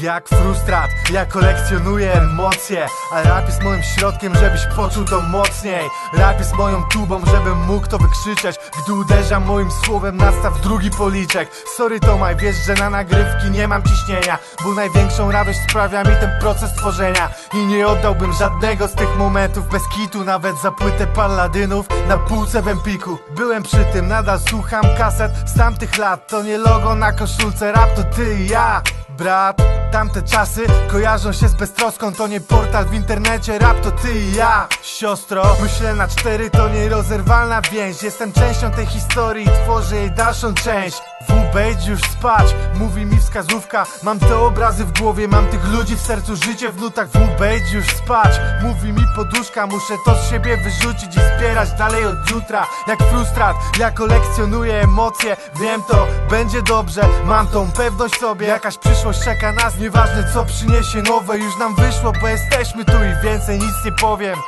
jak frustrat Ja kolekcjonuję emocje A rap jest moim środkiem, żebyś poczuł to mocniej. Rap jest moją tubą, żebym mógł to wykrzyczeć. Gdy uderzam moim słowem nastaw drugi policzek. Sorry Tomaj, wiesz, że na nagrywki nie mam ciśnienia Bo największą radość sprawia mi ten proces tworzenia. I nie oddałbym żadnego z tych momentów bez kitu Nawet za płytę paladynów na półce w Empiku. Byłem przy tym, nadal słucham kaset z tamtych lat. To nie logo na koszulce, rap to ty i ja Brat, tamte czasy kojarzą się z beztroską. To nie portal w internecie, rap to ty i ja. Siostro, myślę na cztery to nierozerwalna więź. Jestem częścią tej historii tworzę jej dalszą część WB idź już spać, mówi mi wskazówka. Mam te obrazy w głowie, mam tych ludzi w sercu Życie w nutach. WB idź już spać Mówi mi poduszka, muszę to z siebie wyrzucić I zbierać dalej od jutra. Jak frustrat, ja kolekcjonuję emocje. Wiem to, będzie dobrze, mam tą pewność sobie. Jakaś przyszłość czeka nas, nieważne co przyniesie nowe. Już nam wyszło, bo jesteśmy tu i więcej nic nie powiem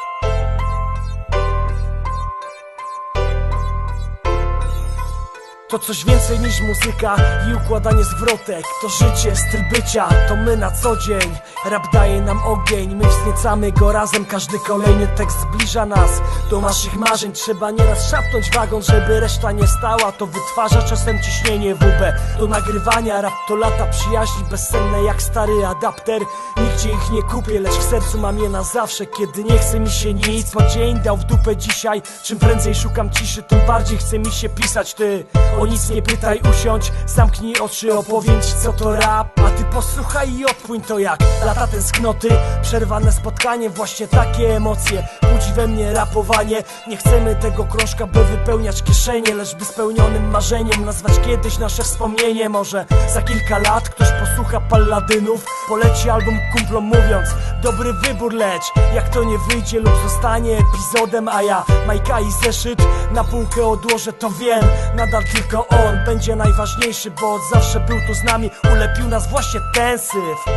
To coś więcej niż muzyka i układanie zwrotek. To życie, styl bycia, to my na co dzień. Rap daje nam ogień, my wzniecamy go razem. Każdy kolejny tekst zbliża nas do naszych marzeń. Trzeba nieraz szapnąć wagon, żeby reszta nie stała. To wytwarza czasem ciśnienie WB Do nagrywania rap to lata przyjaźni Bezsenne jak stary adapter. Nigdzie ich nie kupię, lecz w sercu mam je na zawsze. Kiedy nie chce mi się nic, bo dzień dał w dupę dzisiaj. Czym prędzej szukam ciszy, tym bardziej chce mi się pisać Ty o nic nie pytaj, usiądź, zamknij oczy, opowiem ci co to rap. A ty posłuchaj i odpłyń to jak lata tęsknoty. Przerwane spotkanie, właśnie takie emocje. Budzi we mnie rapowanie. Nie chcemy tego krążka, by wypełniać kieszenie Lecz by spełnionym marzeniem nazwać kiedyś nasze wspomnienie. Może za kilka lat ktoś posłucha palladynów Poleci album kumplom mówiąc Dobry wybór, lecz jak to nie wyjdzie lub zostanie epizodem A ja Majka i zeszyt na półkę odłożę, to wiem Nadal tylko on będzie najważniejszy, bo od zawsze był tu z nami Ulepił nas właśnie ten syf